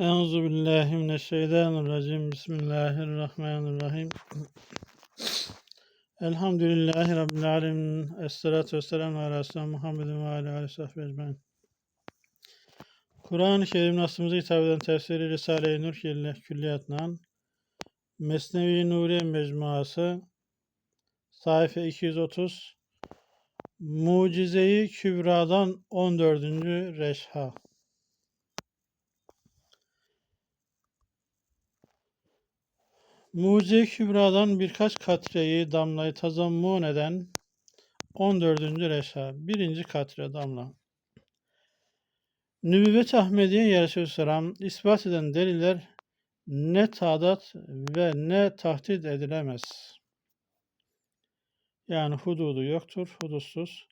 Euzu billahi mineşşeytanirracim. Bismillahirrahmanirrahim. Elhamdülillahi rabbil alamin. Essalatu vesselamu ala Resulina Muhammedin ve ala alihi sahbihi ecmaîn. Kur'an-ı Kerim aslımıza hitap eden tefsiri Risale-i Nur Külliyat'dan Mesnevi Nuriye Mecmuası sayfa 230 Mucize-i Kübra'dan 14. Reşha Mucize-i Kübra'dan birkaç katreyi damlayı tazammun eden 14. reşa. Birinci katre damla. Nübüvvet Ahmediye Aleyhisselam ispat eden deliller ne tadat ve ne tahdit edilemez. Yani hududu yoktur, hudutsuz.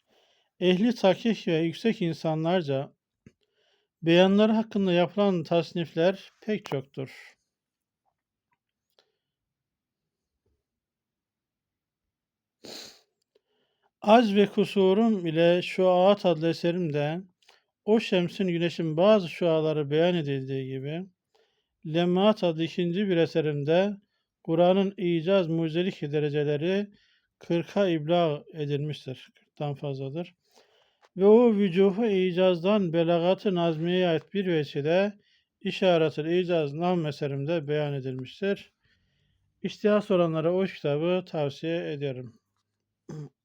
Ehli takih ve yüksek insanlarca beyanları hakkında yapılan tasnifler pek çoktur. Az ve kusurum ile Şuaat adlı eserimde o şemsin güneşin bazı şuaları beyan edildiği gibi Lemmat adlı ikinci bir eserimde Kur'an'ın icaz mucizelik dereceleri 40'a ibla edilmiştir. 40'tan fazladır. Ve o vücuhu icazdan belagatı nazmiye ait bir vesile işaretül icaz nam eserimde beyan edilmiştir. İhtiyas olanlara o kitabı tavsiye ederim.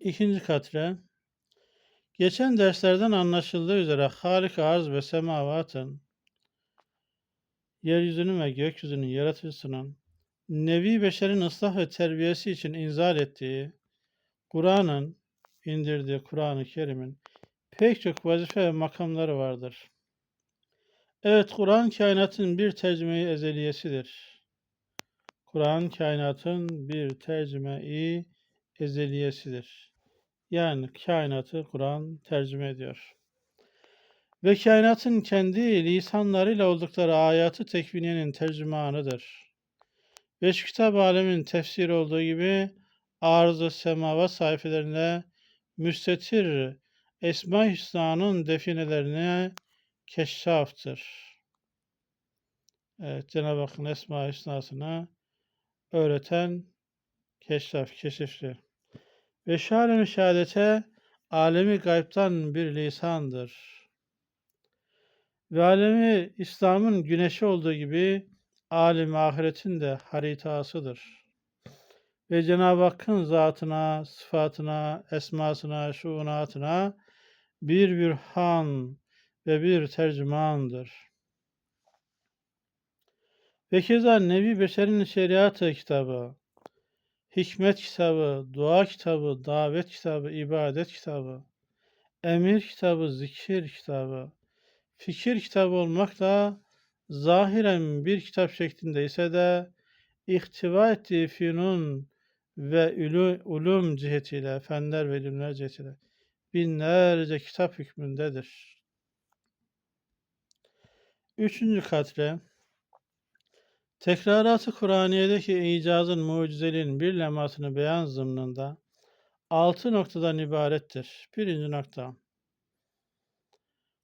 İkinci katre Geçen derslerden anlaşıldığı üzere Halik arz ve semavatın yeryüzünün ve gökyüzünün yaratıcısının nevi beşerin ıslah ve terbiyesi için inzal ettiği Kur'an'ın indirdiği Kur'an-ı Kerim'in pek çok vazife ve makamları vardır. Evet, Kur'an kainatın bir tercüme-i ezeliyesidir. Kur'an kainatın bir tercüme-i ezeliyesidir. Yani kainatı Kur'an tercüme ediyor. Ve kainatın kendi lisanlarıyla oldukları ayatı tekviniyenin tercümanıdır. Beş kitap alemin tefsiri olduğu gibi arz-ı semava sayfelerinde müstetir Esma-i Hüsna'nın definelerine keşşaftır. Evet, Cenab-ı Hakk'ın Esma-i Hüsna'sını öğreten keşraf, keşifli. Ve şalem şehadete alemi gaybtan bir lisandır. Ve alemi İslam'ın güneşi olduğu gibi alim ahiretin de haritasıdır. Ve Cenab-ı Hakk'ın zatına, sıfatına, esmasına, şuunatına bir bir han ve bir tercümandır. Ve keza Nebi Beşer'in şeriatı kitabı, hikmet kitabı, dua kitabı, davet kitabı, ibadet kitabı, emir kitabı, zikir kitabı, fikir kitabı olmakla zahiren bir kitap şeklinde ise de ihtiva ettiği finun ve ulu, ulum cihetiyle, fenler ve ilimler cihetiyle binlerce kitap hükmündedir. Üçüncü katre, Tekraratı Kur'aniye'deki icazın mucizeliğin bir lemasını beyan zımnında altı noktadan ibarettir. Birinci nokta.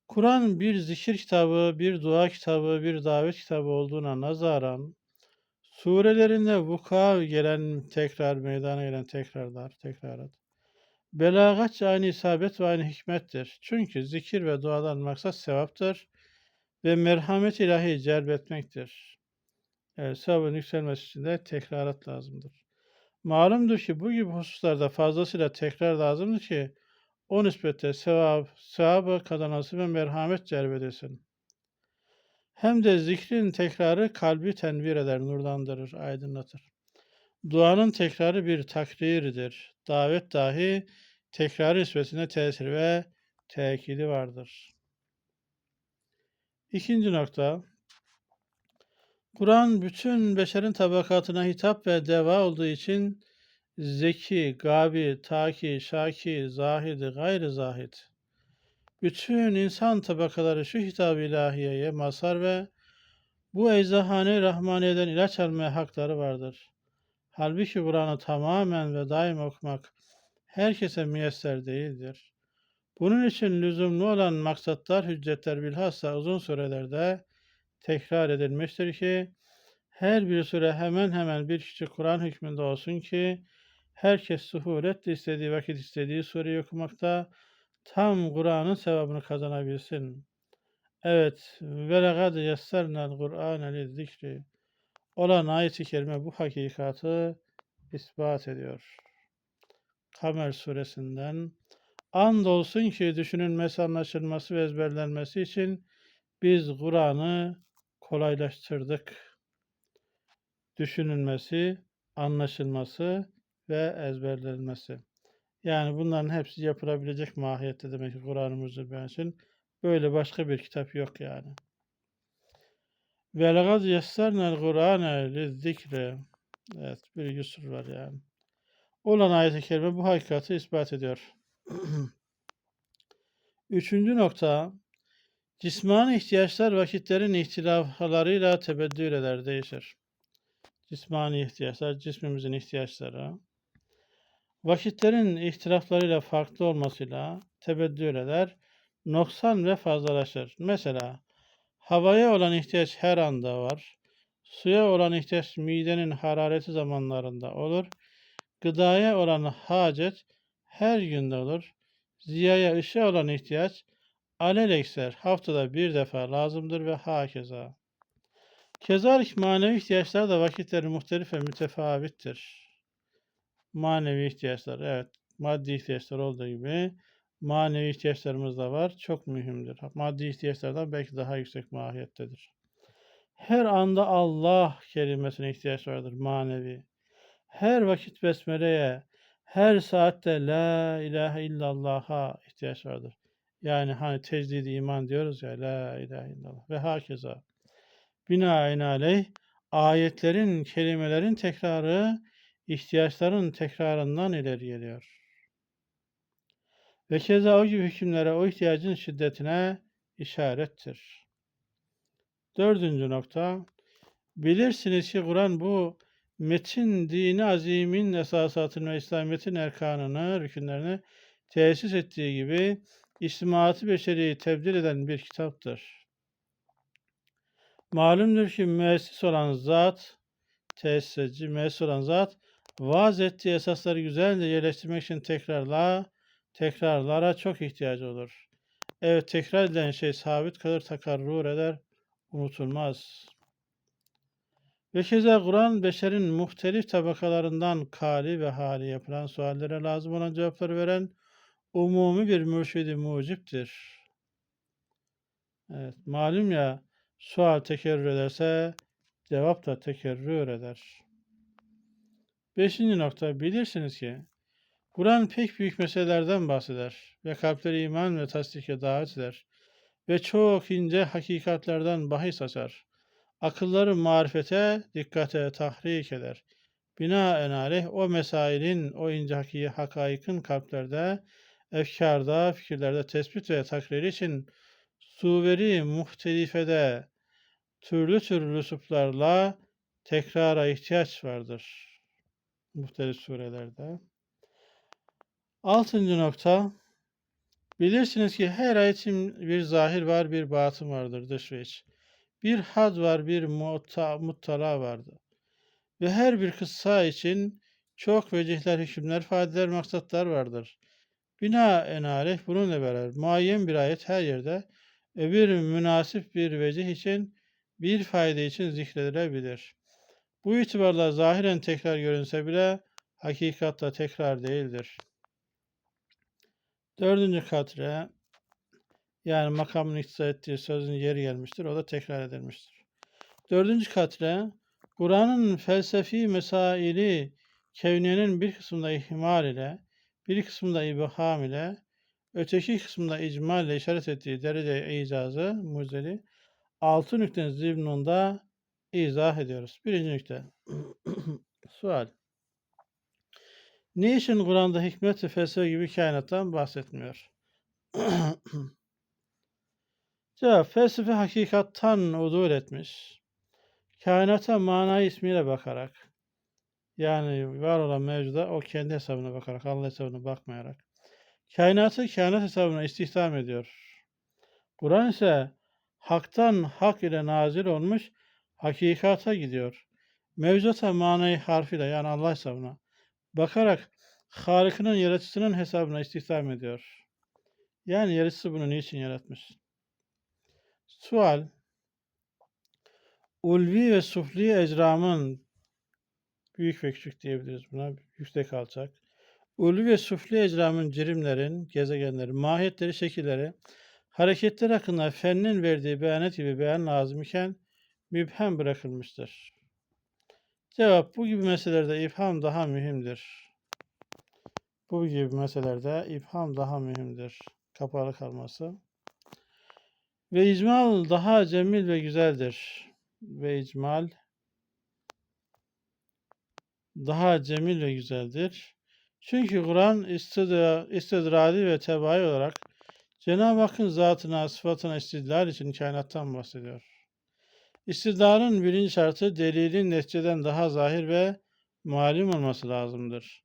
Kur'an bir zikir kitabı, bir dua kitabı, bir davet kitabı olduğuna nazaran surelerinde vuka gelen tekrar, meydana gelen tekrarlar, tekrarat. Belagatça aynı isabet ve aynı hikmettir. Çünkü zikir ve duadan maksat sevaptır ve merhamet ilahi celbetmektir. Evet, sevabın yükselmesi için de tekrarat lazımdır. Malumdur ki bu gibi hususlarda fazlasıyla tekrar lazımdır ki o nispette sevap, sevabı kazanası ve merhamet celbedesin. Hem de zikrin tekrarı kalbi tenvir eder, nurlandırır, aydınlatır. Duanın tekrarı bir takriridir. Davet dahi tekrar nispetinde tesir ve tekidi vardır. İkinci nokta, Kur'an bütün beşerin tabakatına hitap ve deva olduğu için zeki, gabi, taki, şaki, zahidi, gayri zahid. Bütün insan tabakaları şu hitap ilahiyeye mazhar ve bu eczahane rahmaniyeden ilaç almaya hakları vardır. Halbuki Kur'an'ı tamamen ve daim okumak herkese müyesser değildir. Bunun için lüzumlu olan maksatlar, hüccetler bilhassa uzun sürelerde tekrar edilmiştir ki her bir süre hemen hemen bir küçük Kur'an hükmünde olsun ki herkes suhuretle istediği vakit istediği sureyi okumakta tam Kur'an'ın sevabını kazanabilsin. Evet, ve lekad yessernel Kur'ane lizzikri olan ayet-i kerime bu hakikatı ispat ediyor. Kamer suresinden andolsun ki düşünülmesi, anlaşılması ve ezberlenmesi için biz Kur'an'ı kolaylaştırdık. Düşünülmesi, anlaşılması ve ezberlenmesi. Yani bunların hepsi yapılabilecek mahiyette demek ki Kur'an-ı. Böyle başka bir kitap yok yani. Ve legad yessernel Kur'ane lizzikre. Evet bir yusur var yani. Olan ayet-i kerime bu hakikati ispat ediyor. Üçüncü nokta, cismani ihtiyaçlar vakitlerin ihtilaflarıyla tebeddül eder, değişir. Cismani ihtiyaçlar, cismimizin ihtiyaçları, vakitlerin ihtilaflarıyla farklı olmasıyla tebeddül eder, noksan ve fazlalaşır. Mesela, havaya olan ihtiyaç her anda var, suya olan ihtiyaç midenin harareti zamanlarında olur, gıdaya olan hacet her günde olur, ziyaya ışığa olan ihtiyaç alelekser haftada bir defa lazımdır ve hakeza. Kezalik manevi ihtiyaçlar da vakitleri muhtelif ve mütefavittir. Manevi ihtiyaçlar, evet, maddi ihtiyaçlar olduğu gibi manevi ihtiyaçlarımız da var. Çok mühimdir. Maddi ihtiyaçlardan belki daha yüksek mahiyettedir. Her anda Allah kelimesine ihtiyaç vardır manevi. Her vakit besmeleye, her saatte la ilahe illallah'a ihtiyaç vardır. Yani hani tecdid iman diyoruz ya la ilahe illallah ve hakeza. Binaenaleyh ayetlerin, kelimelerin tekrarı ihtiyaçların tekrarından ileri geliyor. Ve keza o gibi hükümlere o ihtiyacın şiddetine işarettir. Dördüncü nokta, bilirsiniz ki Kur'an bu metin dini azimin esasatını ve İslamiyet'in erkanını, rükünlerini tesis ettiği gibi içtimaatı beşeriyi tebdil eden bir kitaptır. Malumdur ki müessis olan zat, tesisici, müessis olan zat, vaaz ettiği esasları güzelce yerleştirmek için tekrarla, tekrarlara çok ihtiyacı olur. Evet tekrar edilen şey sabit kalır, takarrur eder, unutulmaz. Ve keza Kur'an beşerin muhtelif tabakalarından kali ve hali yapılan suallere lazım olan cevapları veren umumi bir mürşidi muciptir. Evet, malum ya sual tekerrür ederse cevap da tekerrür eder. Beşinci nokta bilirsiniz ki Kur'an pek büyük meselelerden bahseder ve kalpleri iman ve tasdike davet eder ve çok ince hakikatlerden bahis açar akılları marifete, dikkate tahrik eder. Binaenaleyh o mesailin, o ince haki, hakaikın kalplerde, efkarda, fikirlerde tespit ve takrir için suveri muhtelifede türlü türlü lüsuplarla tekrara ihtiyaç vardır. Muhtelif surelerde. Altıncı nokta. Bilirsiniz ki her ayetin bir zahir var, bir batın vardır, dış ve iç. Bir had var, bir mutta, muttala vardı. Ve her bir kıssa için çok vecihler, hükümler, faydeler, maksatlar vardır. Binaenaleyh bununla beraber muayyen bir ayet her yerde ve bir münasip bir vecih için bir fayda için zikredilebilir. Bu itibarla zahiren tekrar görünse bile hakikatta tekrar değildir. Dördüncü katre yani makamın iktiza ettiği sözün yeri gelmiştir. O da tekrar edilmiştir. Dördüncü katre, Kur'an'ın felsefi mesaili kevniyenin bir kısmında ihmal ile, bir kısmında ibham ile, öteki kısmında icmal ile işaret ettiği derece icazı, muzeli, altı nüktenin zibnunda izah ediyoruz. Birinci nükte. Sual. Niçin Kur'an'da hikmet ve felsefe gibi kainattan bahsetmiyor? Cevap, felsefe hakikattan udur etmiş. Kainata mana ismiyle bakarak, yani var olan mevcuda o kendi hesabına bakarak, Allah hesabına bakmayarak, Kainatı kainat hesabına istihdam ediyor. Kur'an ise haktan hak ile nazil olmuş hakikata gidiyor. Mevzuata manayı harfiyle yani Allah hesabına bakarak Halık'ının yaratıcısının hesabına istihdam ediyor. Yani yaratıcısı bunu niçin yaratmış? Sual Ulvi ve sufli ecramın büyük ve küçük diyebiliriz buna. Yüksek alçak. Ulvi ve sufli ecramın cirimlerin, gezegenlerin, mahiyetleri, şekilleri, hareketler hakkında fennin verdiği beyanet gibi beyan lazım iken mübhem bırakılmıştır. Cevap bu gibi meselelerde ifham daha mühimdir. Bu gibi meselelerde ifham daha mühimdir. Kapalı kalması. Ve icmal daha cemil ve güzeldir. Ve icmal daha cemil ve güzeldir. Çünkü Kur'an istidra, istidradi ve tebai olarak Cenab-ı Hakk'ın zatına, sıfatına istidlal için kainattan bahsediyor. İstidlalın birinci şartı delilin neticeden daha zahir ve malum olması lazımdır.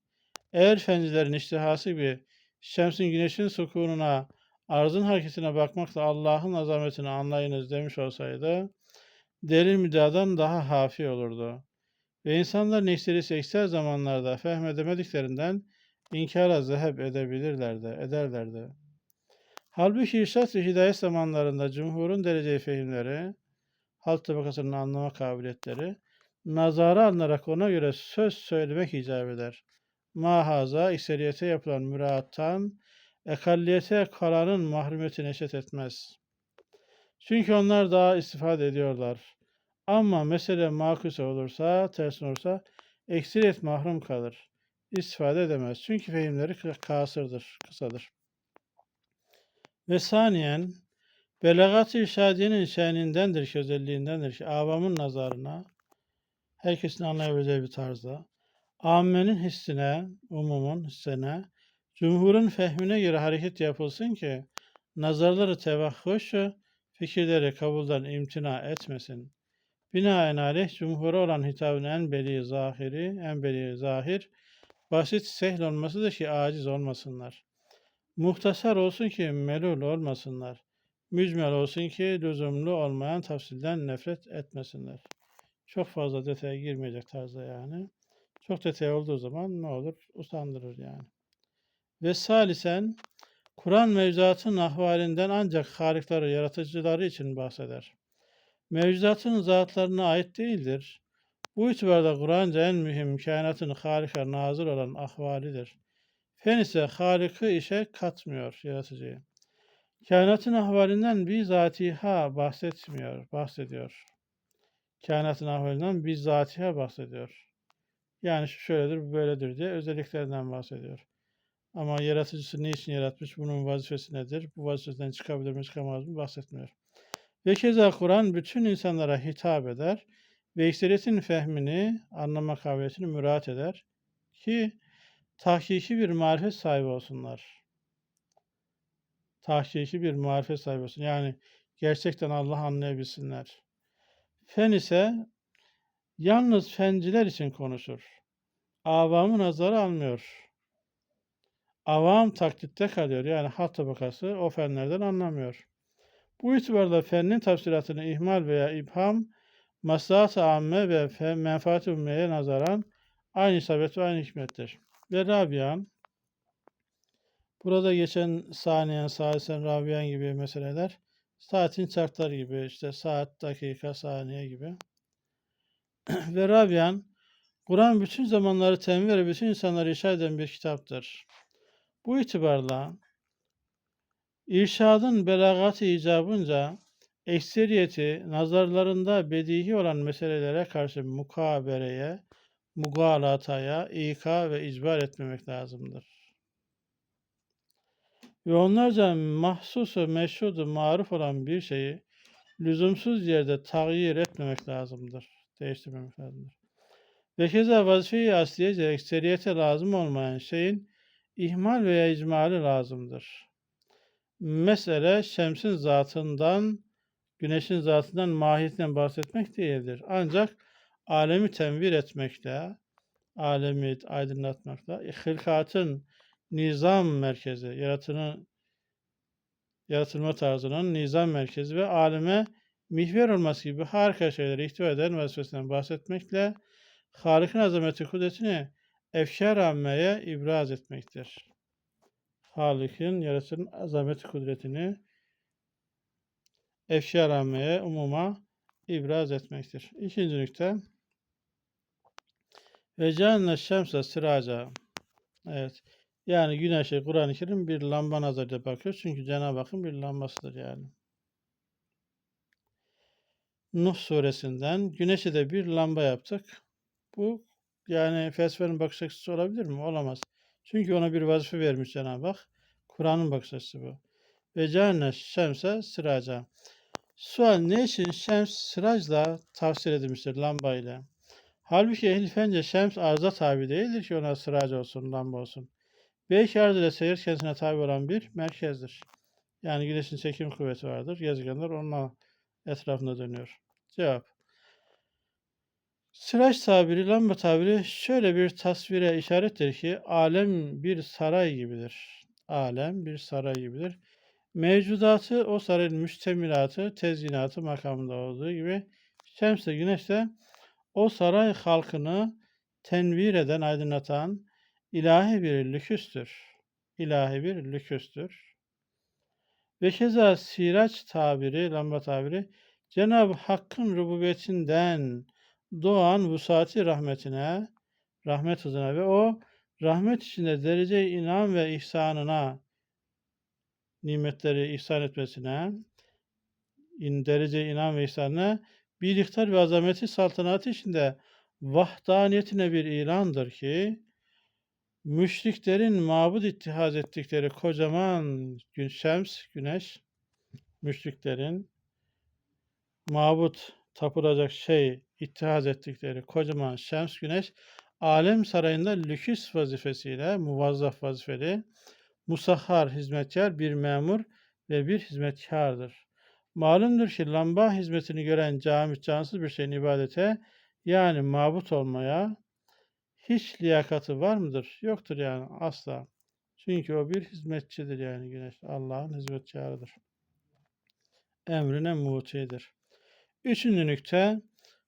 Eğer fencilerin iştihası gibi şemsin güneşin sukununa, arzın hareketine bakmakla Allah'ın azametini anlayınız demiş olsaydı, delil müdadan daha hafi olurdu. Ve insanlar neşterisi ekser zamanlarda fehmedemediklerinden inkara zehep edebilirlerdi, ederlerdi. Halbuki irşat ve hidayet zamanlarında cumhurun derece fehimleri, halk tabakasının anlama kabiliyetleri, nazara alınarak ona göre söz söylemek icap eder. Mahaza, ikseriyete yapılan müraattan, ekalliyete kalanın mahrumiyeti neşet etmez. Çünkü onlar daha istifade ediyorlar. Ama mesele makuse olursa, ters olursa, ekseriyet mahrum kalır. İstifade edemez. Çünkü fehimleri kasırdır, kısadır. Ve saniyen, belagat-ı irşadiyenin şenindendir ki, özelliğindendir ki, avamın nazarına, herkesin anlayabileceği bir tarzda, ammenin hissine, umumun hissine, cumhurun fehmine göre hareket yapılsın ki, nazarları tevahhuş, fikirleri kabulden imtina etmesin. Binaenaleyh cumhura olan hitabın en beli zahiri, en beli zahir, basit sehl olmasıdır ki aciz olmasınlar. Muhtasar olsun ki melul olmasınlar. Mücmel olsun ki lüzumlu olmayan tafsilden nefret etmesinler. Çok fazla detaya girmeyecek tarzda yani. Çok detay olduğu zaman ne olur? Utandırır yani. Ve salisen Kur'an mevzuatın ahvalinden ancak harikları, yaratıcıları için bahseder. Mevzuatın zatlarına ait değildir. Bu itibarda Kur'anca en mühim kainatın harika nazır olan ahvalidir. Fen ise Halık'ı işe katmıyor yaratıcıyı. Kainatın ahvalinden bizatiha bahsetmiyor, bahsediyor. Kainatın ahvalinden bizatiha bahsediyor. Yani şu şöyledir, böyledir diye özelliklerinden bahsediyor. Ama yaratıcısı ne için yaratmış, bunun vazifesi nedir, bu vazifesinden çıkabilir mi, çıkamaz mı bahsetmiyor. Ve keza Kur'an bütün insanlara hitap eder ve ekseriyetin fehmini, anlama kabiliyetini müraat eder ki tahkiki bir marifet sahibi olsunlar. Tahkiki bir marifet sahibi olsun. Yani gerçekten Allah anlayabilsinler. Fen ise yalnız fenciler için konuşur. Avamı nazara almıyor. Avam taklitte kalıyor. Yani halk tabakası o fenlerden anlamıyor. Bu itibarla fennin tafsiratını ihmal veya ibham, maslahat-ı amme ve menfaat-ı ümmeye nazaran aynı isabet ve aynı hikmettir. Ve Rabian, burada geçen saniyen, salisen, Rabian gibi meseleler, saatin çarkları gibi, işte saat, dakika, saniye gibi. ve Rabian, Kur'an bütün zamanları temin ve bütün insanları irşad eden bir kitaptır. Bu itibarla irşadın belagatı icabınca ekseriyeti nazarlarında bedihi olan meselelere karşı mukabereye, mugalataya, ika ve icbar etmemek lazımdır. Ve onlarca mahsusu, meşhudu, maruf olan bir şeyi lüzumsuz yerde tağyir etmemek lazımdır. Değiştirmemek lazımdır. Ve keza vazife-i asliyece ekseriyete lazım olmayan şeyin ihmal veya icmali lazımdır. Mesele şemsin zatından, güneşin zatından, mahiyetinden bahsetmek değildir. Ancak alemi tenvir etmekle, alemi aydınlatmakla, hılkatın nizam merkezi, yaratını, yaratılma tarzının nizam merkezi ve aleme mihver olması gibi harika şeyleri ihtiva eden vazifesinden bahsetmekle Halık'ın azameti kudretini efşar ammeye ibraz etmektir. Halık'ın yaratıcının azameti kudretini efşar ammeye, umuma ibraz etmektir. İkinci nükte ve canne şemse sıraca evet yani güneşe Kur'an-ı Kerim bir lamba nazarıyla bakıyor. Çünkü Cenab-ı Hakk'ın bir lambasıdır yani. Nuh suresinden güneşe de bir lamba yaptık. Bu yani felsefenin bakış açısı olabilir mi? Olamaz. Çünkü ona bir vazife vermiş Cenab-ı Hak. Kur'an'ın bakış açısı bu. Ve canne şemse sıraca. Sual ne için şems sıracla tavsiye edilmiştir lambayla? Halbuki ehl fence şems arıza tabi değildir ki ona sırac olsun, lamba olsun. Beş arz ile seyir kendisine tabi olan bir merkezdir. Yani güneşin çekim kuvveti vardır. Gezegenler onun etrafında dönüyor. Cevap. Sıraç tabiri, lamba tabiri şöyle bir tasvire işarettir ki alem bir saray gibidir. Alem bir saray gibidir. Mevcudatı o sarayın müştemilatı, tezyinatı makamında olduğu gibi şems de güneş de o saray halkını tenvir eden, aydınlatan ilahi bir lüküstür. İlahi bir lüküstür. Ve keza siraç tabiri, lamba tabiri Cenab-ı Hakk'ın rububiyetinden doğan vusati rahmetine, rahmet hızına ve o rahmet içinde derece inam ve ihsanına nimetleri ihsan etmesine, in derece inam ve ihsanına bir iktidar ve azameti saltanatı içinde vahdaniyetine bir ilandır ki müşriklerin mabud ittihaz ettikleri kocaman gün şems, güneş, müşriklerin mabut tapılacak şey ittihaz ettikleri kocaman şems, güneş, alem sarayında lüküs vazifesiyle muvazzaf vazifeli, musahhar hizmetkar bir memur ve bir hizmetkardır. Malumdur ki lamba hizmetini gören cami cansız bir şeyin ibadete yani mabut olmaya hiç liyakati var mıdır? Yoktur yani asla. Çünkü o bir hizmetçidir yani güneş. Allah'ın hizmetkarıdır. Emrine mutidir. Üçüncü nükte,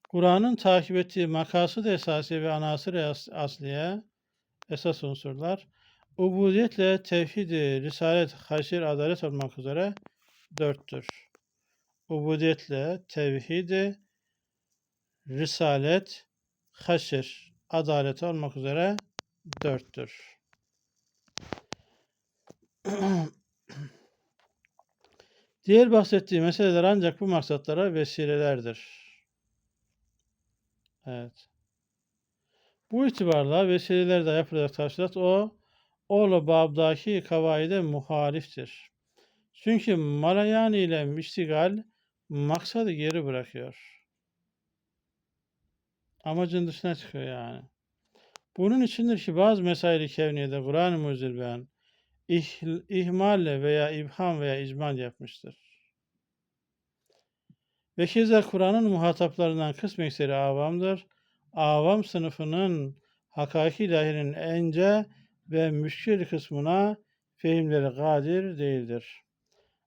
Kur'an'ın takip ettiği makasıd esası ve anasır asliye, esas unsurlar, ubudiyetle tevhid risalet, haşir, adalet olmak üzere dörttür. Ubudiyetle tevhid risalet, haşir, adalet olmak üzere dörttür. Diğer bahsettiği meseleler ancak bu maksatlara vesilelerdir. Evet. Bu itibarla vesilelerde yapılacak tafsilat o oğlu babdaki kavaide muhaliftir. Çünkü malayani ile müştigal maksadı geri bırakıyor. Amacın dışına çıkıyor yani. Bunun içindir ki bazı mesaili kevniyede Kur'an-ı Mucizül Beyan ihmalle veya ibham veya icmal yapmıştır. Ve keza Kur'an'ın muhataplarından kısmı ekseri avamdır. Avam sınıfının hakiki ilahinin ence ve müşkil kısmına fehimleri kadir değildir.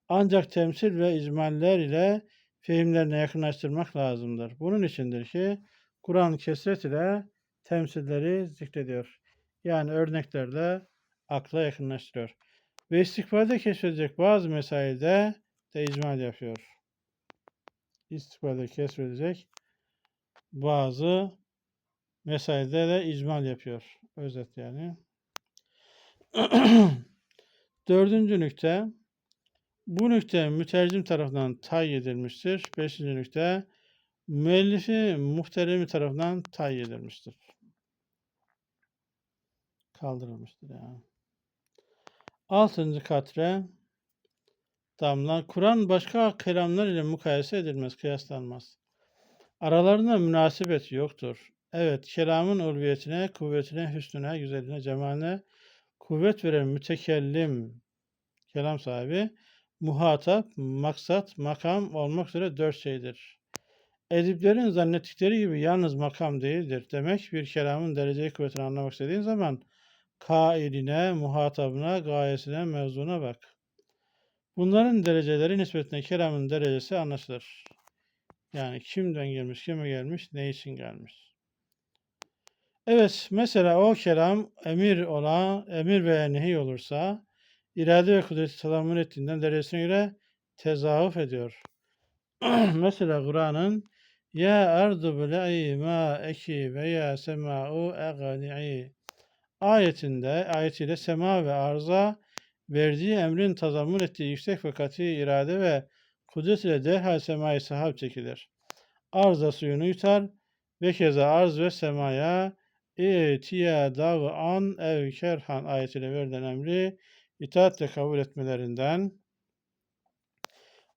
Ancak temsil ve icmaller ile fehimlerine yakınlaştırmak lazımdır. Bunun içindir ki Kur'an kesret ile temsilleri zikrediyor. Yani örneklerle akla yakınlaştırıyor. Ve istikbalde keşfedecek bazı mesailde de icmal yapıyor. İstikbalde keşfedecek bazı mesailde de icmal yapıyor. Özet yani. Dördüncü nükte bu nükte mütercim tarafından tay edilmiştir. Beşinci nükte müellifi muhteremi tarafından tay edilmiştir. Kaldırılmıştır yani. Altıncı katre damla. Kur'an başka kelamlar ile mukayese edilmez, kıyaslanmaz. Aralarında münasebet yoktur. Evet, kelamın ulviyetine, kuvvetine, hüsnüne, güzeline, cemaline kuvvet veren mütekellim, kelam sahibi, muhatap, maksat, makam olmak üzere dört şeydir. Ediplerin zannettikleri gibi yalnız makam değildir. Demek bir kelamın dereceyi kuvvetini anlamak istediğin zaman kailine, muhatabına, gayesine, mevzuna bak. Bunların dereceleri nispetinde kelamın derecesi anlaşılır. Yani kimden gelmiş, kime gelmiş, ne için gelmiş. Evet, mesela o kelam emir olan, emir veya nehi olursa, irade ve kudreti tadammün ettiğinden derecesine göre tezahüf ediyor. mesela Kur'an'ın ya ardu bil'i ma eki ve ya sema'u egani'i ayetinde, ayetiyle sema ve arza verdiği emrin tazammun ettiği yüksek ve kat'i irade ve kudret ile derhal semayı sahap çekilir. Arza suyunu yutar ve keza arz ve semaya itiya dav'an ev kerhan ayetiyle verilen emri itaatle kabul etmelerinden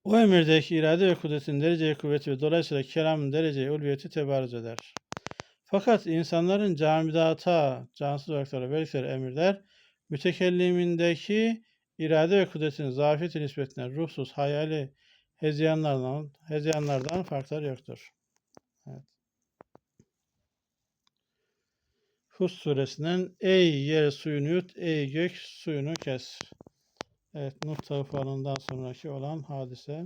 o emirdeki irade ve kudretin derece kuvveti ve dolayısıyla kelamın derece ulviyeti tebarüz eder. Fakat insanların camidata, cansız varlıklara verdikleri emirler mütekellimindeki irade ve kudretin zafiyeti nispetine ruhsuz, hayali hezyanlardan, hezyanlardan farkları yoktur. Evet. Hus suresinden ey yer suyunu yut, ey gök suyunu kes. Evet, Nuh tufanından sonraki olan hadise.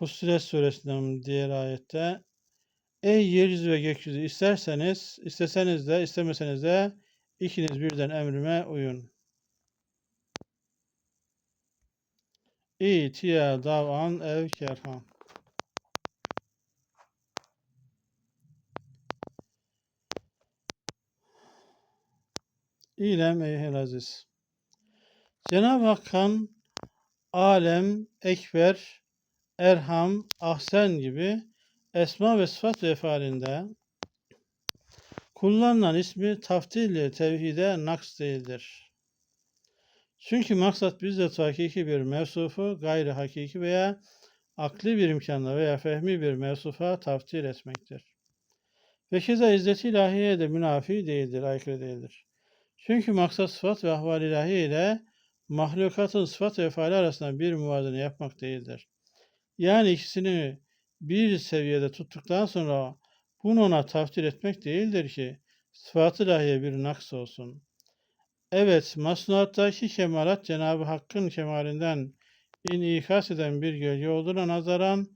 Fussilet suresinden diğer ayette Ey yeryüzü ve gökyüzü isterseniz, isteseniz de istemeseniz de ikiniz birden emrime uyun. İtiya dav'an ev kerhan. İlem eyhel aziz. Cenab-ı Hakk'ın alem, ekber, erham, ahsen gibi esma ve sıfat ve kullanılan ismi taftil tevhide naks değildir. Çünkü maksat bizzat hakiki bir mevsufu gayri hakiki veya akli bir imkanla veya fehmi bir mevsufa taftil etmektir. Ve keza izzet ilahiye de münafi değildir, aykırı değildir. Çünkü maksat sıfat ve ahval ilahi ile mahlukatın sıfat ve efali arasında bir muvazene yapmak değildir. Yani ikisini bir seviyede tuttuktan sonra bunu ona taftil etmek değildir ki sıfatı ilahiye bir naks olsun. Evet, masnuattaki kemalat Cenab-ı Hakk'ın kemalinden inikas eden bir gölge olduğuna nazaran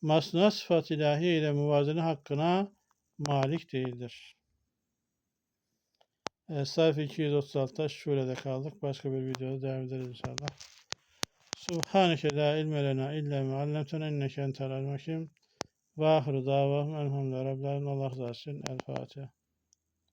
masnuat sıfat ilahi ile muvazene hakkına malik değildir. Evet, sayfa 236'da şurada kaldık. Başka bir videoda devam ederiz inşallah. Subhaneke la ilme lena illa me allemtena inneke entel hakim. Ve ahiru davahum elhamdülillahi rabbil alemin. Allah razı olsun. El Fatiha.